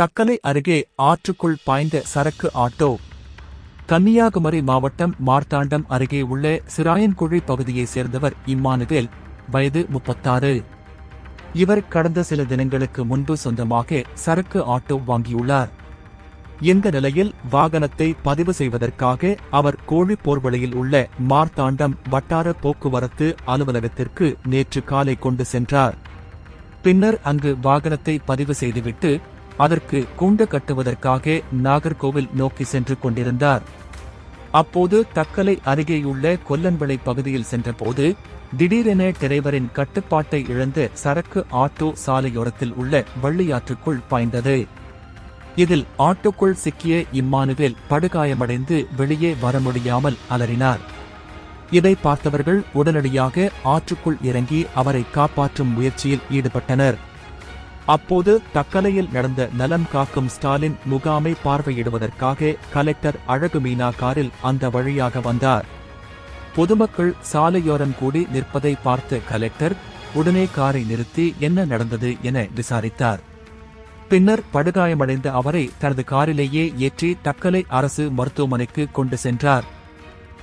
தக்கலை அருகே ஆற்றுக்குள் பாய்ந்த சரக்கு ஆட்டோ கன்னியாகுமரி மாவட்டம் மார்த்தாண்டம் அருகே உள்ள சிராயன்குழி பகுதியைச் சேர்ந்தவர் இம்மானுவேல் வயது முப்பத்தாறு. இவர் கடந்த சில தினங்களுக்கு முன்பு சொந்தமாக சரக்கு ஆட்டோ வாங்கியுள்ளார். இந்த நிலையில் வாகனத்தை பதிவு செய்வதற்காக அவர் கோழி போர்வழியில் உள்ள மார்த்தாண்டம் வட்டார போக்குவரத்து அலுவலகத்திற்கு நேற்று காலை கொண்டு சென்றார். பின்னர் அங்கு வாகனத்தை பதிவு செய்துவிட்டு அதற்கு கூண்டு கட்டுவதற்காக நாகர்கோவில் நோக்கி சென்று கொண்டிருந்தார். அப்போது தக்கலை அருகேயுள்ள கொல்லன்விளை பகுதியில் சென்றபோது திடீரென டிரைவரின் கட்டுப்பாட்டை இழந்த சரக்கு ஆட்டோ சாலையோரத்தில் உள்ள வள்ளியாற்றுக்குள் பாய்ந்தது. இதில் ஆட்டோக்குள் சிக்கிய இம்மானுவேல் படுகாயமடைந்து வெளியே வர முடியாமல் அலறினார். இதை பார்த்தவர்கள் உடனடியாக ஆற்றுக்குள் இறங்கி அவரை காப்பாற்றும் முயற்சியில் ஈடுபட்டனர். அப்போது தக்கலையில் நடந்த நலம் காக்கும் ஸ்டாலின் முகாமை பார்வையிடுவதற்காக கலெக்டர் அழகு மீனா காரில் அந்த வழியாக வந்தார். பொதுமக்கள் சாலையோரம் கூடி நிற்பதை பார்த்த கலெக்டர் உடனே காரை நிறுத்தி என்ன நடந்தது என விசாரித்தார். பின்னர் படுகாயமடைந்த அவரை தனது காரிலேயே ஏற்றி தக்கலை அரசு மருத்துவமனைக்கு கொண்டு சென்றார்.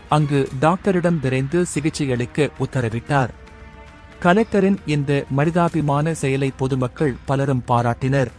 அங்கு டாக்டரிடம் விரைந்து சிகிச்சையளிக்க உத்தரவிட்டார். கலெக்டரின் இந்த மனிதாபிமான செயலை பொதுமக்கள் பலரும் பாராட்டினர்.